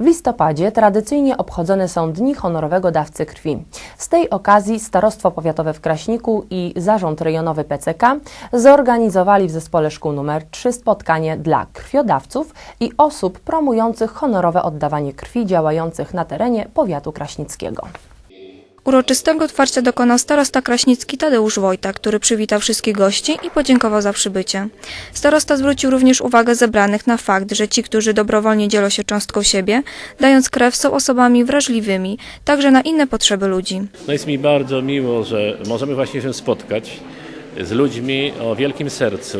W listopadzie tradycyjnie obchodzone są Dni Honorowego Dawcy Krwi. Z tej okazji Starostwo Powiatowe w Kraśniku i Zarząd Rejonowy PCK zorganizowali w Zespole Szkół nr 3 spotkanie dla krwiodawców i osób promujących honorowe oddawanie krwi działających na terenie powiatu kraśnickiego. Uroczystego otwarcia dokonał starosta kraśnicki Tadeusz Wojta, który przywitał wszystkich gości i podziękował za przybycie. Starosta zwrócił również uwagę zebranych na fakt, że ci, którzy dobrowolnie dzielą się cząstką siebie, dając krew, są osobami wrażliwymi, także na inne potrzeby ludzi. No jest mi bardzo miło, że możemy właśnie się spotkać z ludźmi o wielkim sercu,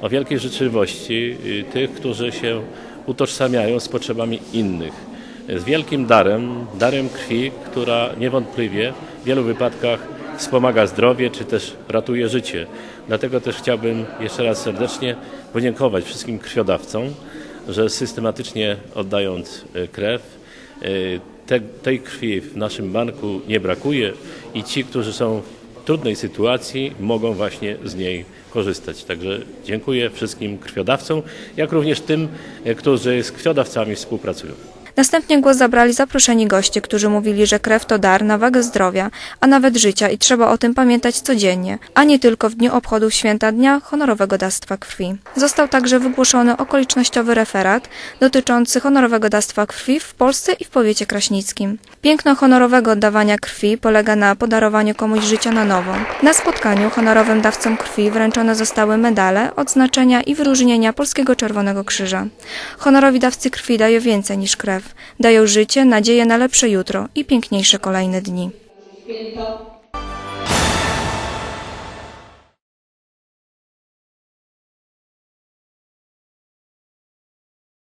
o wielkiej życzliwości, y, tych, którzy się utożsamiają z potrzebami innych. Z wielkim darem, darem krwi, która niewątpliwie w wielu wypadkach wspomaga zdrowie, czy też ratuje życie. Dlatego też chciałbym jeszcze raz serdecznie podziękować wszystkim krwiodawcom, że systematycznie oddając y, krew, y, te, tej krwi w naszym banku nie brakuje i ci, którzy są w trudnej sytuacji, mogą właśnie z niej korzystać. Także dziękuję wszystkim krwiodawcom, jak również tym, e, którzy z krwiodawcami współpracują. Następnie głos zabrali zaproszeni goście, którzy mówili, że krew to dar na wagę zdrowia, a nawet życia i trzeba o tym pamiętać codziennie, a nie tylko w dniu obchodów święta Dnia Honorowego Dawstwa Krwi. Został także wygłoszony okolicznościowy referat dotyczący honorowego dawstwa krwi w Polsce i w powiecie kraśnickim. Piękno honorowego oddawania krwi polega na podarowaniu komuś życia na nowo. Na spotkaniu honorowym dawcom krwi wręczone zostały medale, odznaczenia i wyróżnienia Polskiego Czerwonego Krzyża. Honorowi dawcy krwi dają więcej niż krew. Dają życie, nadzieję na lepsze jutro i piękniejsze kolejne dni.